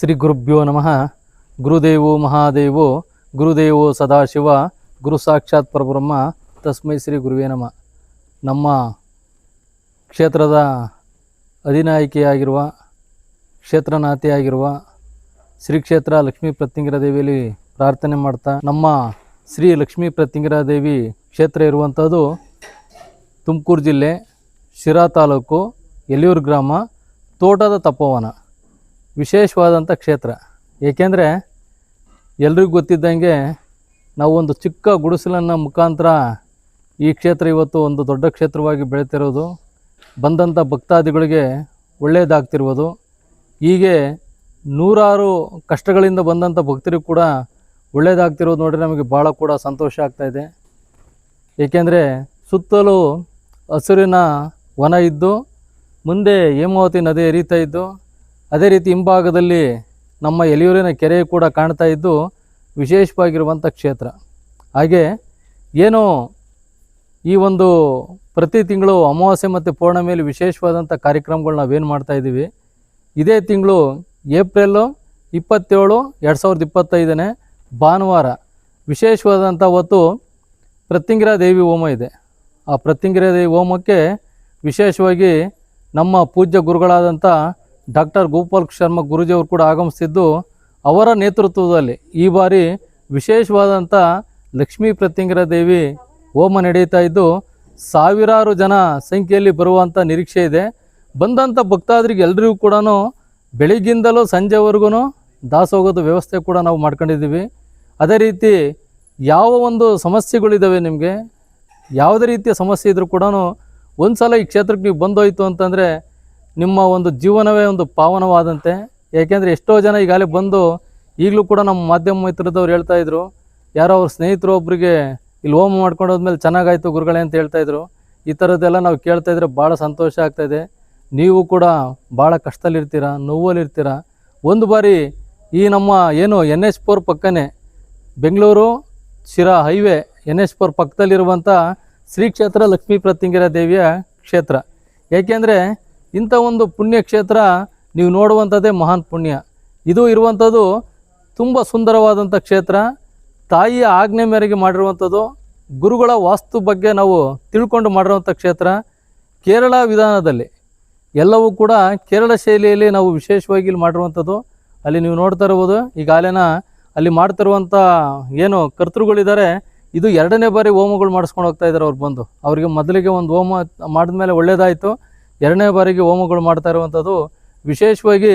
ಶ್ರೀ ಗುರುಭ್ಯೋ ನಮಃ. ಗುರುದೇವೋ ಮಹಾದೇವೋ, ಗುರುದೇವೋ ಸದಾಶಿವ, ಗುರು ಸಾಕ್ಷಾತ್ ಪರಬ್ರಹ್ಮ, ತಸ್ಮೈ ಶ್ರೀ ಗುರುವೇ ನಮಃ. ನಮ್ಮ ಕ್ಷೇತ್ರದ ಅಧಿನಾಯಕಿಯಾಗಿರುವ ಕ್ಷೇತ್ರನಾಥಿಯಾಗಿರುವ ಶ್ರೀ ಕ್ಷೇತ್ರ ಲಕ್ಷ್ಮೀ ಪ್ರತ್ಯಂಗಿರ ದೇವಿಯಲ್ಲಿ ಪ್ರಾರ್ಥನೆ ಮಾಡ್ತಾ, ನಮ್ಮ ಶ್ರೀ ಲಕ್ಷ್ಮೀ ಪ್ರತ್ಯಂಗಿರ ದೇವಿ ಕ್ಷೇತ್ರ ಇರುವಂಥದ್ದು ತುಮಕೂರು ಜಿಲ್ಲೆ ಶಿರಾ ತಾಲೂಕು ಎಲಿಯೂರು ಗ್ರಾಮ, ತೋಟದ ತಪೋವನ. ವಿಶೇಷವಾದಂಥ ಕ್ಷೇತ್ರ. ಏಕೆಂದರೆ ಎಲ್ರಿಗೂ ಗೊತ್ತಿದ್ದಂಗೆ ನಾವು ಒಂದು ಚಿಕ್ಕ ಗುಡಿಸಲನ್ನ ಮುಖಾಂತರ ಈ ಕ್ಷೇತ್ರ ಇವತ್ತು ಒಂದು ದೊಡ್ಡ ಕ್ಷೇತ್ರವಾಗಿ ಬೆಳೀತಿರೋದು. ಬಂದಂಥ ಭಕ್ತಾದಿಗಳಿಗೆ ಒಳ್ಳೆಯದಾಗ್ತಿರ್ಬೋದು ಹೀಗೆ ನೂರಾರು ಕಷ್ಟಗಳಿಂದ ಬಂದಂಥ ಭಕ್ತರಿಗೂ ಕೂಡ ಒಳ್ಳೆಯದಾಗ್ತಿರೋದು ನೋಡಿದ್ರೆ ನಮಗೆ ಭಾಳ ಕೂಡ ಸಂತೋಷ ಆಗ್ತಾಯಿದೆ ಏಕೆಂದರೆ ಸುತ್ತಲೂ ಹಸಿರಿನ ವನ ಇದ್ದು, ಮುಂದೆ ಹೇಮಾವತಿ ನದಿ ಹರಿತಾ ಇದ್ದು ಅದೇ ರೀತಿ ಹಿಂಭಾಗದಲ್ಲಿ ನಮ್ಮ ಎಲಿಯೂರಿನ ಕೆರೆ ಕೂಡ ಕಾಣ್ತಾ ಇದ್ದು ವಿಶೇಷವಾಗಿರುವಂಥ ಕ್ಷೇತ್ರ. ಹಾಗೆ ಏನು ಈ ಒಂದು ಪ್ರತಿ ತಿಂಗಳು ಅಮಾವಾಸ್ಯೆ ಮತ್ತು ಪೌರ್ಣಮಿಯಲ್ಲಿ ವಿಶೇಷವಾದಂಥ ಕಾರ್ಯಕ್ರಮಗಳು ನಾವೇನು ಮಾಡ್ತಾಯಿದ್ದೀವಿ ಇದೇ ತಿಂಗಳು ಏಪ್ರಿಲು ಇಪ್ಪತ್ತೇಳು ಎರಡು ಸಾವಿರದ ಇಪ್ಪತ್ತೈದನೇ ಭಾನುವಾರ ವಿಶೇಷವಾದಂಥ ಹೊತ್ತು ಪ್ರತಿಂಗಿರ ದೇವಿ ಹೋಮ ಇದೆ. ಆ ಪ್ರತಿಂಗಿರ ದೇವಿ ಹೋಮಕ್ಕೆ ವಿಶೇಷವಾಗಿ ನಮ್ಮ ಪೂಜ್ಯ ಗುರುಗಳಾದಂಥ ಡಾಕ್ಟರ್ ಗೋಪಾಲ್ ಶರ್ಮ ಗುರುಜಿಯವರು ಕೂಡ ಆಗಮಿಸಿದ್ದು ಅವರ ನೇತೃತ್ವದಲ್ಲಿ ಈ ಬಾರಿ ವಿಶೇಷವಾದಂಥ ಲಕ್ಷ್ಮೀ ಪ್ರತಿಂಗರ ದೇವಿ ಹೋಮ ನಡೀತಾ ಇದ್ದು ಸಾವಿರಾರು ಜನ ಸಂಖ್ಯೆಯಲ್ಲಿ ಬರುವಂಥ ನಿರೀಕ್ಷೆ ಇದೆ. ಬಂದಂಥ ಭಕ್ತಾದ್ರಿಗೆ ಎಲ್ಲರಿಗೂ ಕೂಡ ಬೆಳಿಗ್ಗಿಂದಲೂ ಸಂಜೆವರೆಗೂ ದಾಸೋಗದ ವ್ಯವಸ್ಥೆ ಕೂಡ ನಾವು ಮಾಡ್ಕೊಂಡಿದ್ದೀವಿ. ಅದೇ ರೀತಿ ಯಾವ ಒಂದು ಸಮಸ್ಯೆಗಳಿದ್ದಾವೆ ನಿಮಗೆ? ಯಾವುದೇ ರೀತಿಯ ಸಮಸ್ಯೆ ಇದ್ದರೂ ಕೂಡ ಒಂದು ಸಲ ಈ ಕ್ಷೇತ್ರಕ್ಕೆ ನೀವು ಬಂದೋಯ್ತು ಅಂತಂದರೆ ನಿಮ್ಮ ಒಂದು ಜೀವನವೇ ಒಂದು ಪಾವನವಾದಂತೆ. ಯಾಕೆಂದರೆ ಎಷ್ಟೋ ಜನ ಈಗಾಗಲೇ ಬಂದು ಈಗಲೂ ಕೂಡ ನಮ್ಮ ಮಾಧ್ಯಮ ಮಿತ್ರದವ್ರು ಹೇಳ್ತಾ ಇದ್ರು. ಯಾರೋ ಅವ್ರ ಸ್ನೇಹಿತರು ಒಬ್ಬರಿಗೆ ಇಲ್ಲಿ ಹೋಮ ಮಾಡ್ಕೊಂಡು ಹೋದ್ಮೇಲೆ ಚೆನ್ನಾಗಾಯಿತು ಗುರುಗಳೇ ಅಂತ ಹೇಳ್ತಾ ಇದ್ರು. ಈ ಥರದ್ದೆಲ್ಲ ನಾವು ಕೇಳ್ತಾ ಇದ್ರೆ ಭಾಳ ಸಂತೋಷ ಆಗ್ತಾಯಿದೆ ನೀವು ಕೂಡ ಭಾಳ ಕಷ್ಟದಲ್ಲಿರ್ತೀರ, ನೋವಲ್ಲಿರ್ತೀರ? ಒಂದು ಬಾರಿ ಈ ನಮ್ಮ ಏನು N H four ಪಕ್ಕನೇ Bengaluru Sira highway N H four ಪಕ್ಕದಲ್ಲಿರುವಂಥ Shri ಕ್ಷೇತ್ರ ಲಕ್ಷ್ಮೀ ಪ್ರತಿಂಗಿರ ದೇವಿಯ ಕ್ಷೇತ್ರ. ಏಕೆಂದರೆ ಇಂಥ ಒಂದು ಪುಣ್ಯ ಕ್ಷೇತ್ರ ನೀವು ನೋಡುವಂಥದ್ದೇ ಮಹಾನ್ ಪುಣ್ಯ. ಇದು ಇರುವಂಥದ್ದು ತುಂಬ ಸುಂದರವಾದಂಥ ಕ್ಷೇತ್ರ. ತಾಯಿಯ ಆಜ್ಞೆ ಮೇರೆಗೆ ಮಾಡಿರುವಂಥದ್ದು, ಗುರುಗಳ ವಾಸ್ತು ಬಗ್ಗೆ ನಾವು ತಿಳ್ಕೊಂಡು ಮಾಡಿರುವಂಥ ಕ್ಷೇತ್ರ. ಕೇರಳ ವಿಧಾನದಲ್ಲಿ ಎಲ್ಲವೂ ಕೂಡ ಕೇರಳ ಶೈಲಿಯಲ್ಲಿ ನಾವು ವಿಶೇಷವಾಗಿ ಇಲ್ಲಿ ಮಾಡಿರುವಂಥದ್ದು. ಅಲ್ಲಿ ನೀವು ನೋಡ್ತಾ ಇರ್ಬೋದು ಈಗ ಅಲ್ಲೇನ ಅಲ್ಲಿ ಮಾಡ್ತಿರುವಂಥ ಏನು ಕರ್ತೃಗಳಿದ್ದಾರೆ, ಇದು ಎರಡನೇ ಬಾರಿ ಹೋಮಗಳು ಮಾಡಿಸ್ಕೊಂಡು ಹೋಗ್ತಾ ಇದ್ದಾರೆ ಅವ್ರು ಬಂದು. ಅವರಿಗೆ ಮೊದಲಿಗೆ ಒಂದು ಹೋಮ ಮಾಡಿದ್ಮೇಲೆ ಒಳ್ಳೇದಾಯಿತು. ಎರಡನೇ ಬಾರಿಗೆ ಹೋಮಗಳು ಮಾಡ್ತಾ ಇರುವಂಥದ್ದು. ವಿಶೇಷವಾಗಿ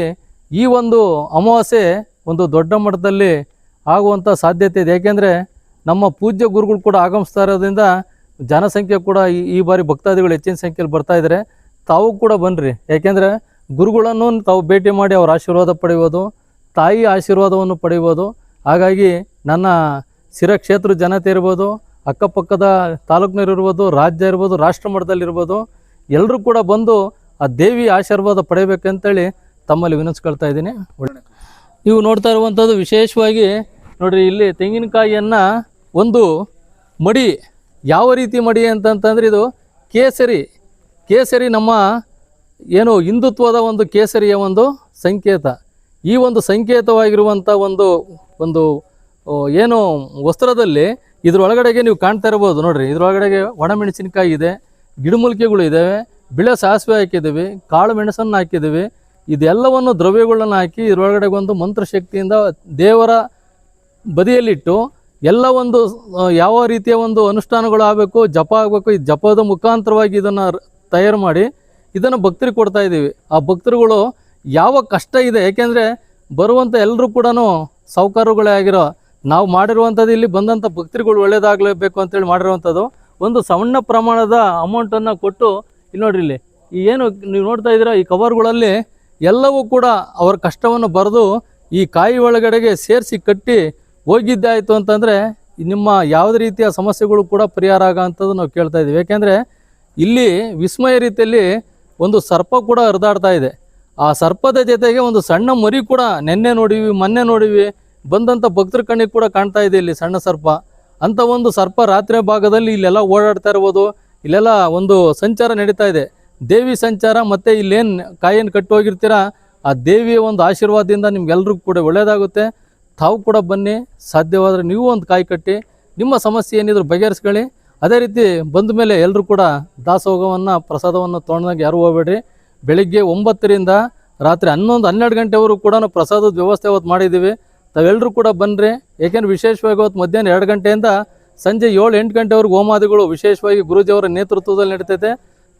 ಈ ಒಂದು ಅಮಾವಾಸ್ಯೆ ಒಂದು ದೊಡ್ಡ ಮಟ್ಟದಲ್ಲಿ ಆಗುವಂಥ ಸಾಧ್ಯತೆ ಇದೆ. ಯಾಕೆಂದರೆ ನಮ್ಮ ಪೂಜ್ಯ ಗುರುಗಳು ಕೂಡ ಆಗಮಿಸ್ತಾ ಇರೋದ್ರಿಂದ ಜನಸಂಖ್ಯೆ ಕೂಡ ಈ ಬಾರಿ ಭಕ್ತಾದಿಗಳು ಹೆಚ್ಚಿನ ಸಂಖ್ಯೆಯಲ್ಲಿ ಬರ್ತಾ ಇದ್ದಾರೆ. ತಾವು ಕೂಡ ಬನ್ನಿರಿ ಯಾಕೆಂದರೆ ಗುರುಗಳನ್ನು ತಾವು ಭೇಟಿ ಮಾಡಿ ಅವರ ಆಶೀರ್ವಾದ ಪಡೆಯುವುದು, ತಾಯಿ ಆಶೀರ್ವಾದವನ್ನು ಪಡೆಯುವುದು. ಹಾಗಾಗಿ ನನ್ನ ಶಿರ ಕ್ಷೇತ್ರ ಜನತೆ ಇರ್ಬೋದು, ಅಕ್ಕಪಕ್ಕದ ತಾಲೂಕಿನಲ್ಲಿರ್ಬೋದು ರಾಜ್ಯ ಇರ್ಬೋದು, ರಾಷ್ಟ್ರ ಮಟ್ಟದಲ್ಲಿರ್ಬೋದು ಎಲ್ಲರೂ ಕೂಡ ಬಂದು ಆ ದೇವಿ ಆಶೀರ್ವಾದ ಪಡೆಯಬೇಕಂತೇಳಿ ತಮ್ಮಲ್ಲಿ ವಿನಂತಿಸ್ಕೊಳ್ತಾ ಇದ್ದೀನಿ. ನೀವು ನೋಡ್ತಾ ಇರುವಂಥದ್ದು ವಿಶೇಷವಾಗಿ ನೋಡಿರಿ, ಇಲ್ಲಿ ತೆಂಗಿನಕಾಯಿಯನ್ನು ಒಂದು ಮಡಿ, ಯಾವ ರೀತಿ ಮಡಿ ಅಂತಂತಂದ್ರೆ ಇದು ಕೇಸರಿ. ಕೇಸರಿ ನಮ್ಮ ಏನು ಹಿಂದುತ್ವದ ಒಂದು ಕೇಸರಿಯ ಒಂದು ಸಂಕೇತ. ಈ ಒಂದು ಸಂಕೇತವಾಗಿರುವಂಥ ಒಂದು ಒಂದು ಏನು ವಸ್ತ್ರದಲ್ಲಿ ಇದರೊಳಗಡೆಗೆ ನೀವು ಕಾಣ್ತಾ ಇರ್ಬೋದು ನೋಡಿರಿ. ಇದರೊಳಗಡೆಗೆ ಒಣಮೆಣಸಿನಕಾಯಿ ಇದೆ ಗಿಡಮೂಲಿಕೆಗಳು ಇದ್ದಾವೆ ಬಿಳೆ ಸಾಸಿವೆ ಹಾಕಿದ್ದೀವಿ ಕಾಳು ಮೆಣಸನ್ನು ಹಾಕಿದ್ದೀವಿ ಇದೆಲ್ಲವನ್ನು ದ್ರವ್ಯಗಳನ್ನು ಹಾಕಿ ಇದರೊಳಗಡೆ ಒಂದು ಮಂತ್ರಶಕ್ತಿಯಿಂದ ದೇವರ ಬದಿಯಲ್ಲಿಟ್ಟು ಎಲ್ಲ ಒಂದು ಯಾವ ರೀತಿಯ ಒಂದು ಅನುಷ್ಠಾನಗಳು ಆಗಬೇಕು, ಜಪ ಆಗಬೇಕು, ಈ ಜಪದ ಮುಖಾಂತರವಾಗಿ ಇದನ್ನು ತಯಾರು ಮಾಡಿ ಇದನ್ನು ಭಕ್ತರಿಗೆ ಕೊಡ್ತಾ ಇದ್ದೀವಿ. ಆ ಭಕ್ತರುಗಳು ಯಾವ ಕಷ್ಟ ಇದೆ, ಏಕೆಂದರೆ ಬರುವಂಥ ಎಲ್ಲರೂ ಕೂಡ ಸಾಹುಕಾರಗಳೇ ಆಗಿರೋ, ನಾವು ಮಾಡಿರುವಂಥದ್ದು ಇಲ್ಲಿ ಬಂದಂಥ ಭಕ್ತರುಗಳು ಒಳ್ಳೆಯದಾಗಲೇಬೇಕು ಅಂತೇಳಿ ಮಾಡಿರುವಂಥದ್ದು. ಒಂದು ಸಣ್ಣ ಪ್ರಮಾಣದ ಅಮೌಂಟನ್ನು ಕೊಟ್ಟು, ಇಲ್ಲಿ ನೋಡ್ರಿ ಇಲ್ಲಿ ಏನು ನೀವು ನೋಡ್ತಾ ಇದ್ದೀರಾ, ಈ ಕವರ್ಗಳಲ್ಲಿ ಎಲ್ಲವೂ ಕೂಡ ಅವರ ಕಷ್ಟವನ್ನು ಬರೆದು ಈ ಕಾಯಿ ಒಳಗಡೆಗೆ ಸೇರಿಸಿ ಕಟ್ಟಿ ಹೋಗಿದ್ದಾಯಿತು ಅಂತಂದರೆ ನಿಮ್ಮ ಯಾವುದೇ ರೀತಿಯ ಸಮಸ್ಯೆಗಳು ಕೂಡ ಪರಿಹಾರ ಆಗೋಂಥದ್ದು ನಾವು ಕೇಳ್ತಾ ಇದ್ದೀವಿ. ಏಕೆಂದರೆ ಇಲ್ಲಿ ವಿಸ್ಮಯ ರೀತಿಯಲ್ಲಿ ಒಂದು ಸರ್ಪ ಕೂಡ ಹರಿದಾಡ್ತಾ ಇದೆ. ಆ ಸರ್ಪದ ಜೊತೆಗೆ ಒಂದು ಸಣ್ಣ ಮರಿ ಕೂಡ ನೆನ್ನೆ ನೋಡಿವಿ, ಮೊನ್ನೆ ನೋಡಿವಿ ಬಂದಂಥ ಭಕ್ತರ ಕಣ್ಣಿಗೆ ಕೂಡ ಕಾಣ್ತಾ ಇದೆ ಇಲ್ಲಿ ಸಣ್ಣ ಸರ್ಪ. ಅಂಥ ಒಂದು ಸರ್ಪ ರಾತ್ರಿ ಭಾಗದಲ್ಲಿ ಇಲ್ಲೆಲ್ಲ ಓಡಾಡ್ತಾ ಇರ್ಬೋದು. ಇಲ್ಲೆಲ್ಲ ಒಂದು ಸಂಚಾರ ನಡೀತಾ ಇದೆ. ದೇವಿ ಸಂಚಾರ ಮತ್ತು ಇಲ್ಲೇನು ಕಾಯನ್ನು ಕಟ್ಟಿ ಹೋಗಿರ್ತೀರ? ಆ ದೇವಿಯ ಒಂದು ಆಶೀರ್ವಾದದಿಂದ ನಿಮ್ಗೆಲ್ರಿಗೂ ಕೂಡ ಒಳ್ಳೆಯದಾಗುತ್ತೆ ತಾವು ಕೂಡ ಬನ್ನಿ. ಸಾಧ್ಯವಾದರೆ ನೀವು ಒಂದು ಕಾಯಿ ಕಟ್ಟಿ. ನಿಮ್ಮ ಸಮಸ್ಯೆ ಏನಿದ್ರು ಬಗೆಹರಿಸ್ಕೊಳ್ಳಿ. ಅದೇ ರೀತಿ ಬಂದ ಮೇಲೆ ಎಲ್ಲರೂ ಕೂಡ ದಾಸೋಗವನ್ನು ಪ್ರಸಾದವನ್ನು ತೊಗೊಂಡಾಗ ಯಾರು ಹೋಗ್ಬೇಡ್ರಿ. ಬೆಳಿಗ್ಗೆ ಒಂಬತ್ತರಿಂದ ರಾತ್ರಿ ಹನ್ನೊಂದು ಹನ್ನೆರಡು ಗಂಟೆವರೆಗೂ ಕೂಡ ಪ್ರಸಾದದ ವ್ಯವಸ್ಥೆ ಅವತ್ತು ಮಾಡಿದ್ದೀವಿ. ತಾವೆಲ್ಲರೂ ಕೂಡ ಬನ್ನಿರಿ ಏಕೆಂದ್ರೆ ವಿಶೇಷವಾಗಿ ಅವತ್ತು ಮಧ್ಯಾಹ್ನ ಎರಡು ಗಂಟೆಯಿಂದ ಸಂಜೆ ಏಳು ಎಂಟು ಗಂಟೆವರೆಗೂ ಹೋಮಾದಿಗಳು ವಿಶೇಷವಾಗಿ ಗುರುಜಿಯವರ ನೇತೃತ್ವದಲ್ಲಿ ನಡೀತೈತೆ.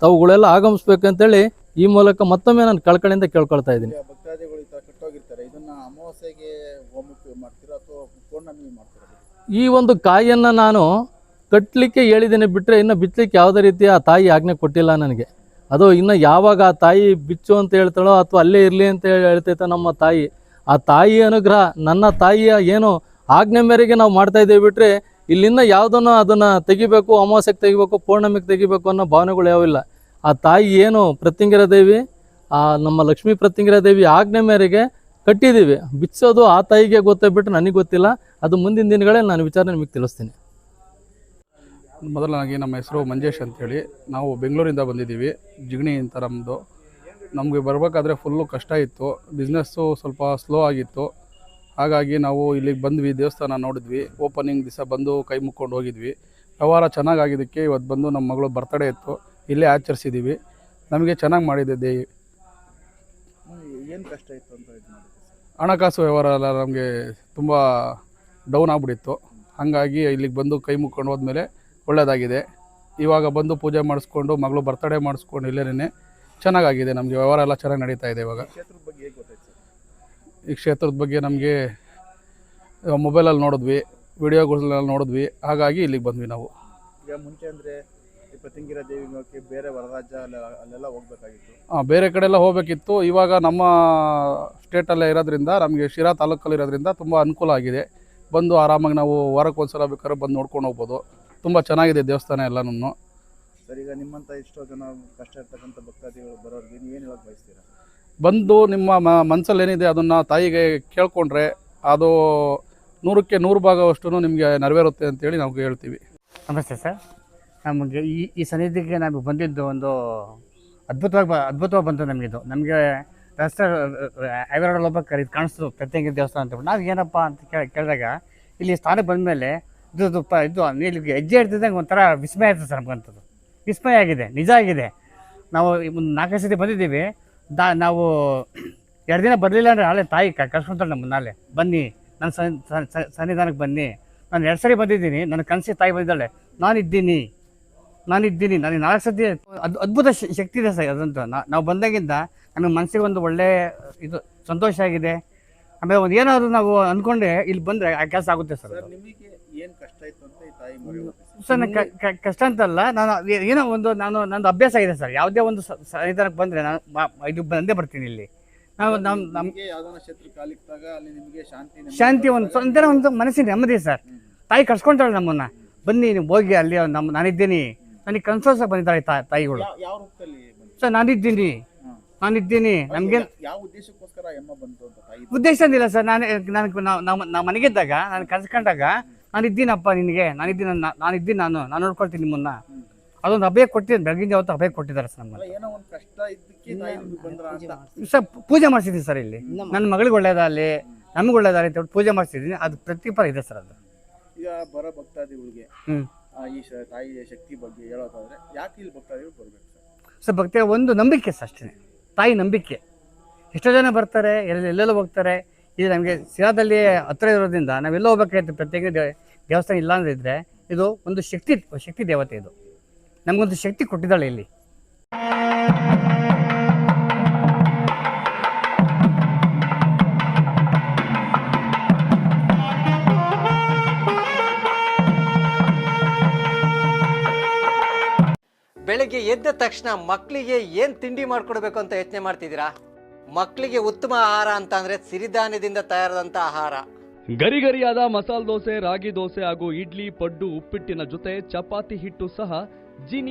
ತಾವುಗಳೆಲ್ಲ ಆಗಮಿಸ್ಬೇಕಂತೇಳಿ ಈ ಮೂಲಕ ಮತ್ತೊಮ್ಮೆ ನಾನು ಕಳ್ಕಳಿಂದ ಕೇಳ್ಕೊಳ್ತಾ ಇದ್ದೀನಿ. ಭಕ್ತಾದಿಗಳು ಈ ಒಂದು ಕಾಯಿಯನ್ನು ನಾನು ಕಟ್ಟಲಿಕ್ಕೆ ಹೇಳಿದ್ದೀನಿ ಬಿಟ್ಟರೆ ಇನ್ನು ಬಿಚ್ಚಲಿಕ್ಕೆ ಯಾವುದೇ ರೀತಿಯ ಆ ತಾಯಿ ಆಜ್ಞೆ ಕೊಟ್ಟಿಲ್ಲ ನನಗೆ. ಅದು ಇನ್ನು ಯಾವಾಗ ಆ ತಾಯಿ ಬಿಚ್ಚು ಅಂತ ಹೇಳ್ತಾಳೋ ಅಥವಾ ಅಲ್ಲೇ ಇರಲಿ ಅಂತ ಹೇಳಿ ಹೇಳ್ತೈತೆ ನಮ್ಮ ತಾಯಿ. ಆ ತಾಯಿ ಅನುಗ್ರಹ, ನನ್ನ ತಾಯಿಯ ಏನು ಆಜ್ಞೆ ಮೇರೆಗೆ ನಾವು ಮಾಡ್ತಾ ಇದ್ದೇವೆ ಬಿಟ್ಟರೆ ಇಲ್ಲಿಂದ ಯಾವುದನ್ನು ಅದನ್ನು ತೆಗಿಬೇಕು, ಅಮಾವಾಸ್ಯೆಗೆ ತೆಗಿಬೇಕು, ಪೌರ್ಣಮಿಗೆ ತೆಗಿಬೇಕು ಅನ್ನೋ ಭಾವನೆಗಳು ಯಾವಿಲ್ಲ. ಆ ತಾಯಿ ಏನು ಪ್ರತ್ಯಂಗಿರ ದೇವಿ, ಆ ನಮ್ಮ ಲಕ್ಷ್ಮೀ ಪ್ರತ್ಯಂಗಿರ ದೇವಿ ಆಜ್ಞೆ ಮೇರೆಗೆ ಕಟ್ಟಿದ್ದೀವಿ. ಬಿಚ್ಚೋದು ಆ ತಾಯಿಗೆ ಗೊತ್ತೇ ಬಿಟ್ಟು ನನಗೆ ಗೊತ್ತಿಲ್ಲ. ಅದು ಮುಂದಿನ ದಿನಗಳಲ್ಲಿ ನಾನು ವಿಚಾರ ನಿಮಗೆ ತಿಳಿಸ್ತೀನಿ. ಮೊದಲಾಗಿ ನಮ್ಮ ಹೆಸರು ಮಂಜೇಶ್ ಅಂತೇಳಿ. ನಾವು ಬೆಂಗಳೂರಿಂದ ಬಂದಿದ್ದೀವಿ. ಜಿಗಣಿ ಅಂತ ನಮ್ಮದು ನಮಗೆ ಬರಬೇಕಾದ್ರೆ ಫುಲ್ಲು ಕಷ್ಟ ಇತ್ತು. ಬಿಸ್ನೆಸ್ಸು ಸ್ವಲ್ಪ ಸ್ಲೋ ಆಗಿತ್ತು. ಹಾಗಾಗಿ ನಾವು ಇಲ್ಲಿಗೆ ಬಂದ್ವಿ ದೇವಸ್ಥಾನ ನೋಡಿದ್ವಿ. ಓಪನಿಂಗ್ ದಿವಸ ಬಂದು ಕೈ ಮುಕ್ಕೊಂಡು ಹೋಗಿದ್ವಿ. ವ್ಯವಹಾರ ಚೆನ್ನಾಗಾಗಿದ್ದಕ್ಕೆ ಇವತ್ತು ಬಂದು ನಮ್ಮ ಮಗಳು ಬರ್ತಡೇ ಇತ್ತು. ಇಲ್ಲೇ ಆಚರಿಸಿದ್ದೀವಿ ನಮಗೆ ಚೆನ್ನಾಗಿ ಮಾಡಿದೆ ದೇವಿ. ಏನು ಕಷ್ಟ ಇತ್ತು ಅಂತ ಹಣಕಾಸು ವ್ಯವಹಾರ ಎಲ್ಲ ನಮಗೆ ತುಂಬ ಡೌನ್ ಆಗಿಬಿಟ್ಟಿತ್ತು. ಹಾಗಾಗಿ ಇಲ್ಲಿಗೆ ಬಂದು ಕೈ ಮುಕ್ಕೊಂಡು ಹೋದ್ಮೇಲೆ ಒಳ್ಳೆಯದಾಗಿದೆ ಇವಾಗ ಬಂದು ಪೂಜೆ ಮಾಡಿಸ್ಕೊಂಡು ಮಗಳು ಬರ್ತಡೇ ಮಾಡಿಸ್ಕೊಂಡು ಇಲ್ಲೇನೆ ಚೆನ್ನಾಗಾಗಿದೆ ನಮಗೆ ವ್ಯವಹಾರ ಎಲ್ಲ ಚೆನ್ನಾಗಿ ನಡೀತಾ ಇದೆ ಇವಾಗ. ಕ್ಷೇತ್ರದ ಬಗ್ಗೆ ಹೇಗೆ ಗೊತ್ತಾಯ್ತು ಸರ್? ಈ ಕ್ಷೇತ್ರದ ಬಗ್ಗೆ ನಮಗೆ ಮೊಬೈಲಲ್ಲಿ ನೋಡಿದ್ವಿ ವಿಡಿಯೋಗಳಲ್ಲಿ ನೋಡಿದ್ವಿ ಹಾಗಾಗಿ ಇಲ್ಲಿಗೆ ಬಂದ್ವಿ ನಾವು. ಈಗ ಮುಂಚೆ ಅಂದರೆ ಈ ಪ್ರತಿಂಗಿರ ದೇವಿ ಬೇರೆ ಹೊರರಾಜ್ಯ ಅಲ್ಲ ಅಲ್ಲೆಲ್ಲ ಹೋಗ್ಬೇಕಾಗಿತ್ತು. ಆ, ಬೇರೆ ಕಡೆ ಎಲ್ಲ ಹೋಗಬೇಕಿತ್ತು. ಇವಾಗ ನಮ್ಮ ಸ್ಟೇಟಲ್ಲೇ ಇರೋದ್ರಿಂದ ನಮಗೆ ಶಿರಾ ತಾಲೂಕಲ್ಲಿ ಇರೋದ್ರಿಂದ ತುಂಬ ಅನುಕೂಲ ಆಗಿದೆ. ಬಂದು ಆರಾಮಾಗಿ ನಾವು ವಾರಕ್ಕೆ ಒಂದ್ಸಲ ಬೇಕಾದ್ರೆ ಬಂದು ನೋಡ್ಕೊಂಡು ಹೋಗ್ಬೋದು. ತುಂಬ ಚೆನ್ನಾಗಿದೆ ದೇವಸ್ಥಾನ ಎಲ್ಲನೂ ಸರ್ ಈಗ ನಿಮ್ಮಂಥ ಎಷ್ಟೋ ಜನ ಕಷ್ಟ ಇರ್ತಕ್ಕಂಥ ಭಕ್ತಾದಿಗಳು ಬರೋರಿಗೆ ನೀವು ಏನು ಹೇಳಕ್ ಬಯಸ್ತೀರಾ? ಬಂದು ನಿಮ್ಮ ಮ ಮನಸ್ಸಲ್ಲಿ ಏನಿದೆ ಅದನ್ನು ತಾಯಿಗೆ ಕೇಳ್ಕೊಂಡ್ರೆ ಅದು ನೂರಕ್ಕೆ ನೂರು ಭಾಗವಷ್ಟು ನಿಮಗೆ ನೆರವೇರುತ್ತೆ ಅಂತೇಳಿ ನಾವು ಹೇಳ್ತೀವಿ. ನಮಸ್ತೆ ಸರ್. ನಮಗೆ ಈ ಈ ಸನ್ನಿಧಿಗೆ ನಮಗೆ ಬಂದಿದ್ದು ಒಂದು ಅದ್ಭುತವಾಗಿ ಬ ಅದ್ಭುತವಾಗಿ ಬಂತು ನಮಗಿದು ನಮಗೆ ರಸ್ತೆ ಐವರಡ ಹೋಗ್ಬೇಕಾದ್ರೆ ಇದು ಕಾಣಿಸ್ತು ಪ್ರತ್ಯೇಕ ದೇವಸ್ಥಾನ ಅಂತ ನಾವು ಏನಪ್ಪ ಅಂತ ಕೇಳಿ ಕೇಳಿದಾಗ ಇಲ್ಲಿ ಸ್ಥಾನಕ್ಕೆ ಬಂದಮೇಲೆ ಇದು ಇದು ಪ ಇದು ಹೆಜ್ಜೆ ಇಡ್ತಿದ್ದಂಗೆ ಒಂಥರ ವಿಸ್ಮಯ ಆಯ್ತು ಸರ್ ನಮಗಂಥದ್ದು ವಿಸ್ಮಯ ಆಗಿದೆ, ನಿಜ ಆಗಿದೆ. ನಾವು ಒಂದು ನಾಲ್ಕೈದು ಸತಿ ಬಂದಿದ್ದೀವಿ. ದಾ, ನಾವು ಎರಡು ದಿನ ಬರಲಿಲ್ಲ ಅಂದರೆ ನಾಳೆ ತಾಯಿ ಕ, ಕರ್ಸ್ಕೊಂತಾಳೆ ನಮ್ಮ ನಾಳೆ. ಬನ್ನಿ, ನನ್ನ ಸನ್- ಸನ್- ಸನ್- ಸನ್ನಿಧಾನಕ್ಕೆ ಬನ್ನಿ. ನಾನು ಎರಡು ಸರಿ ಬಂದಿದ್ದೀನಿ, ನನ್ನ ಕನಸಿ ತಾಯಿ ಬಂದಿದ್ದಾಳೆ. ನಾನಿದ್ದೀನಿ ನಾನಿದ್ದೀನಿ, ನನಗೆ ನಾಲ್ಕು ಸತಿ ಅದು, ಅದ್ಭುತ ಶಕ್ತಿ ಇದೆ ಸರ್ ಅದಂತೂ. ನಾವು ಬಂದಾಗಿಂದ ನಮಗೆ ಮನಸ್ಸಿಗೆ ಒಂದು ಒಳ್ಳೆ ಇದು, ಸಂತೋಷ ಆಗಿದೆ. ಆಮೇಲೆ ಒಂದು ಏನಾದರೂ ನಾವು ಅಂದ್ಕೊಂಡೆ, ಇಲ್ಲಿ ಬಂದರೆ ಆ ಕೆಲಸ ಆಗುತ್ತೆ ಸರ್, ನಿಮಗೆ ಏನು ಕಷ್ಟ ಇತ್ತು ಅಂತ ಈ ತಾಯಿ ಮೊರೆ ಹೋಗ್ತೀವಿ ಸರ್ ಕಷ್ಟ ಅಂತಲ್ಲ. ನಾನು ಏನೋ ಒಂದು ನಾನು ನಂದು ಅಭ್ಯಾಸ ಇದೆ ಸರ್. ಯಾವುದೇ ಒಂದು ಸನ್ನಿಧಾನಕ್ಕೆ ಬಂದರೆ ನಾನು ಇದು ಬಂದೇ ಬರ್ತೀನಿ ಇಲ್ಲಿ. ನಾವು ನಮ್ಮ ನಮ್ಮ ನಮಗೆ ಕ್ಷೇತ್ರ ಕಾಲಿಕ್ತಾಗ ಅಲ್ಲಿ ನಿಮಗೆ ಶಾಂತಿ ಶಾಂತಿ ಒಂದು. ಒಂಥರ ಒಂದು ಮನಸ್ಸಿನ ನೆಮ್ಮದಿ ಸರ್. ತಾಯಿ ಕರ್ಸ್ಕೊಂತಾಳೆ ನಮ್ಮನ್ನ. ಬನ್ನಿ ನೀವು ಹೋಗಿ ಅಲ್ಲಿ ನಮ್ಮ ನಾನಿದ್ದೀನಿ. ನನಗೆ ಕನ್ಸೋಸ ಬಂದಿದ್ದಾಳೆ ತಾಯಿಗಳು. ಯಾವ- ರೂಪದಲ್ಲಿ ಸರ್ ನಾನಿದ್ದೀನಿ. ನಾನಿದ್ದೀನಿ. ನಮಗೆ ಯಾವ ಉದ್ದೇಶಕ್ಕೋಸ್ಕರ ಎಮ್ಮ ಬಂತು ಅಂತ ಉದ್ದೇಶ ಏನಿಲ್ಲ ಸರ್. ನಾನು ನನಗೆ ನಾವು ನಾವು ಮನೆಗಿದ್ದಾಗ ನಾನು ಕನ್ಸ್ಕೊಂಡಾಗ ನಾನಿದ್ದೀನಪ್ಪ ನಿನಗೆ ನಾನಿದ್ದೀನಿ ನಾನು ನಾನಿದ್ದೀನಿ ನಾನು ನಾನು ನೋಡ್ಕೊಳ್ತೀನಿ ನಿಮ್ಮನ್ನ. ಅದೊಂದು ಅಭಯ ಕೊಟ್ಟಿದ್ದು ಬೆಳಗಿನ ಜಾವತ್ತು ಅಭಯ ಕೊಟ್ಟಿದ್ದಾರೆ ಸರ್ ನಮ್ಮ ಏನೋ ಒಂದು ಕಷ್ಟ ಇದ್ದಕ್ಕೆ ತಾಯಿ ನಿಮ್ಗೆ ಅಂತ. ಸರ್ ಪೂಜೆ ಮಾಡಿಸಿದ್ದೀನಿ ಸರ್ ಇಲ್ಲಿ. ನನ್ನ ಮಗಳಿಗೆ ಒಳ್ಳೇದಾಗಲಿ ನಮ್ಗೆ ಒಳ್ಳೇದಾಗಲಿ ಅಂತ ಹೇಳ್ಬಿಟ್ಟು ಪೂಜೆ ಮಾಡಿಸಿದ್ದೀನಿ. ಅದು ಪ್ರತಿಫಲ ಇದೆ ಸರ್ ಅದು. ಈಗ ಬರೋ ಭಕ್ತಾದಿಗಳಿಗೆ ಈ ತಾಯಿಯ ಶಕ್ತಿ ಬಗ್ಗೆ ಹೇಳೋದಾದ್ರೆ ಯಾಕೆ ಇಲ್ಲಿ ಭಕ್ತಾದಿಗಳು ಬರ್ಬೇಕು ಸರ್? ಸರ್ ಭಕ್ತಿಯ ಒಂದು ನಂಬಿಕೆ ಸರ್ ಅಷ್ಟೇ ತಾಯಿ ನಂಬಿಕೆ. ಎಷ್ಟೋ ಜನ ಬರ್ತಾರೆ ಎಲ್ಲೆಲ್ಲೆಲ್ಲೋ ಹೋಗ್ತಾರೆ ಇದು ನಮಗೆ ಶಿರಾದಲ್ಲಿ ಹತ್ರ ಇರೋದ್ರಿಂದ ನಾವೆಲ್ಲ ಹೋಗ್ಬೇಕಾಯ್ತು ಪ್ರತ್ಯೇಕ ದೇವಸ್ಥಾನ ಇಲ್ಲ ಅಂದಿದ್ರೆ ಇದು ಒಂದು ಶಕ್ತಿ ಶಕ್ತಿ ದೇವತೆ ಇದು. ನಮಗೊಂದು ಶಕ್ತಿ ಕೊಟ್ಟಿದ್ದಾಳೆ ಇಲ್ಲಿ. ಬೆಳಗ್ಗೆ ಎದ್ದ ತಕ್ಷಣ ಮಕ್ಕಳಿಗೆ ಏನು ತಿಂಡಿ ಮಾಡಿಕೊಡ್ಬೇಕು ಅಂತ ಯೋಚನೆ ಮಾಡ್ತಿದ್ದೀರಾ? ಮಕ್ಕಳಿಗೆ ಉತ್ತಮ ಆಹಾರ ಅಂತ ಅಂದ್ರೆ ಸಿರಿಧಾನ್ಯದಿಂದ ತಯಾರಾದಂಥ ಆಹಾರ. ಗರಿಗರಿಯಾದ ಮಸಾಲೆ ದೋಸೆ, ರಾಗಿ ದೋಸೆ ಹಾಗೂ ಇಡ್ಲಿ, ಪಡ್ಡು, ಉಪ್ಪಿಟ್ಟಿನ ಜೊತೆ ಚಪಾತಿ ಹಿಟ್ಟು ಸಹ ಜೀನಿ